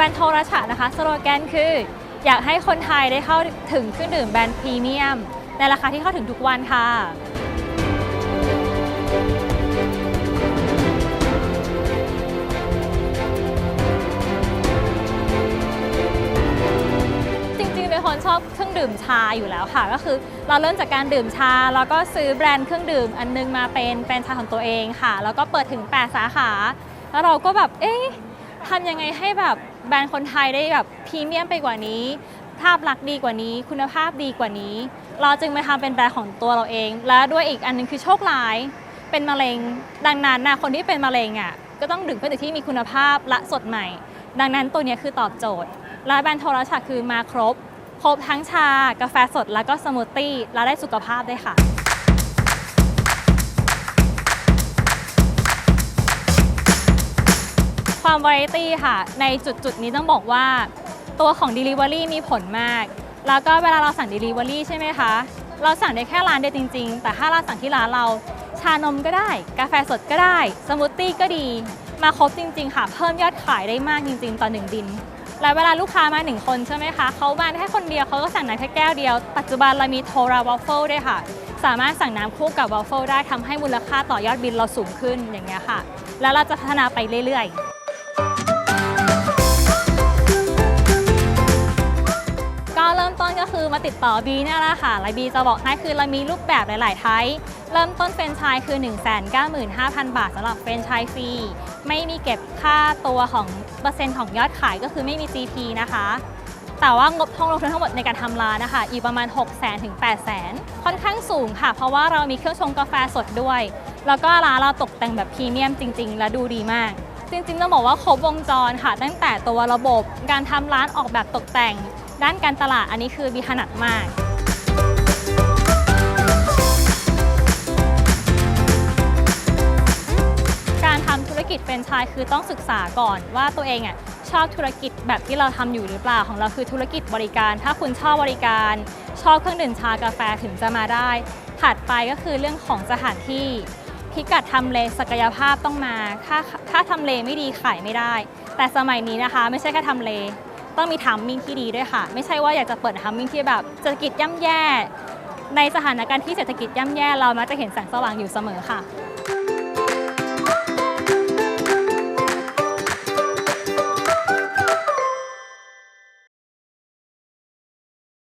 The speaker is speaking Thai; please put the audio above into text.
แบรนด์โทรชะนะคะสโลแกนคือ อยากให้คนไทยได้เข้าถึงเครื่องดื่มแบรนด์พรีเมียม ในราคาที่เข้าถึงทุกวันค่ะจริงๆเป็นคนชอบเครื่องดื่มชาอยู่แล้วค่ะ ก็คือเราเริ่มจากการดื่มชา แล้วก็ซื้อแบรนด์เครื่องดื่มอันนึงมาเป็นเป็นชาของตัวเองค่ะ แล้วก็เปิดถึง 8 สาขา แล้วเราก็แบบเอ๊ะทำยังไงให้แบบ แบรนด์คนไทยได้แบบพรีเมียมไปกว่านี้ภาพลักษณ์ดีกว่านี้ คุณภาพดีกว่านี้ เราจึงมาทำเป็นแบรนด์ของตัวเราเอง และด้วยอีกอันนึงคือโชคร้าย เป็นมะเร็ง ดังนั้นนะคนที่เป็นมะเร็งอะก็ต้องดื่มเครื่องดื่มที่มีคุณภาพและสดใหม่ ดังนั้นตัวนี้คือตอบโจทย์ และแบรนด์โทรชัดคือมาครบ ครบทั้งชากาแฟสดแล้วก็สมูทตี้และได้สุขภาพด้วยค่ะ ความวาไรตี้ค่ะ ในจุดจุดนี้ต้องบอกว่า ตัวของ Delivery มีผลมาก แล้วก็เวลาเราสั่ง Delivery ใช่ไหมคะ เราสั่งได้แค่ร้านเดียวจริง ๆ แต่ถ้าเราสั่งที่ร้านเรา ชานมก็ได้ กาแฟสดก็ได้ สมูทตี้ก็ดี มาครบจริง ๆ ค่ะ เพิ่มยอดขายได้มากจริง ๆ ต่อหนึ่งบิน แล้วเวลาลูกค้ามาหนึ่งคนใช่ไหมคะเขามาแค่คนเดียวเขาก็สั่งน้ำแค่แก้วเดียว ปัจจุบันเรามีโทราวอฟเฟิลด้วยค่ะสามารถสั่งน้ำคู่กับวอฟเฟิลได้ทำให้มูลค่าต่อยอดบินเราสูงขึ้นอย่างเงี้ยค่ะ แล้วเราจะพัฒนาไปเรื่อยๆ็ติดต่อบีเนี่ยแหละค่ะและบีจะบอกให้คือเรามีรูปแบบหลาย ๆ ไทยเริ่มต้นเฟรนไชส์คือ 195,000 บาทสำหรับเฟรนไชส์ฟรี ไม่มีเก็บค่าตัวของเปอร์เซ็นต์ของยอดขายก็คือไม่มี GP นะคะ แต่ว่างบท่องลงทุนทั้งหมดในการทำร้านนะคะอีกประมาณ 6 0 0 0 0ถึง8 0 0 0 0 ค่อนข้างสูงค่ะ เพราะว่าเรามีเครื่องชงกาแฟสดด้วย แล้วก็ร้านเราตกแต่งแบบพรีเมียมจริง ๆ และดูดีมากจริงๆต้องบอกว่าครบวงจรค่ะ ตั้งแต่ตัวระบบการทำร้านออกแบบตกแต่ง ด้านการตลาดอันนี้คือบีถนัดมาก การทำธุรกิจแฟรนชส์คือต้องศึกษาก่อนว่าตัวเองอะชอบธุรกิจแบบที่เราทำอยู่หรือเปล่าของเราคือธุรกิจบริการ ถ้าคุณชอบบริการ ชอบเครื่องดื่มชากาแฟถึงจะมาได้ ถัดไปก็คือเรื่องของสถานที่ พิกัดทำเลศักยภาพต้องมา ถ้าถ้าทำเลไม่ดีขายไม่ได้ แต่สมัยนี้นะคะ ไม่ใช่แค่ทำเล ต้องมีทัมมิ่งที่ดีด้วยค่ะ ไม่ใช่ว่าอยากจะเปิดทัมมิ่งที่แบบเศรษฐกิจย่ำแย่ ในสถานการณ์ที่เศรษฐกิจย่ำแย่เรามักจะเห็นแสงสว่างอยู่เสมอค่ะ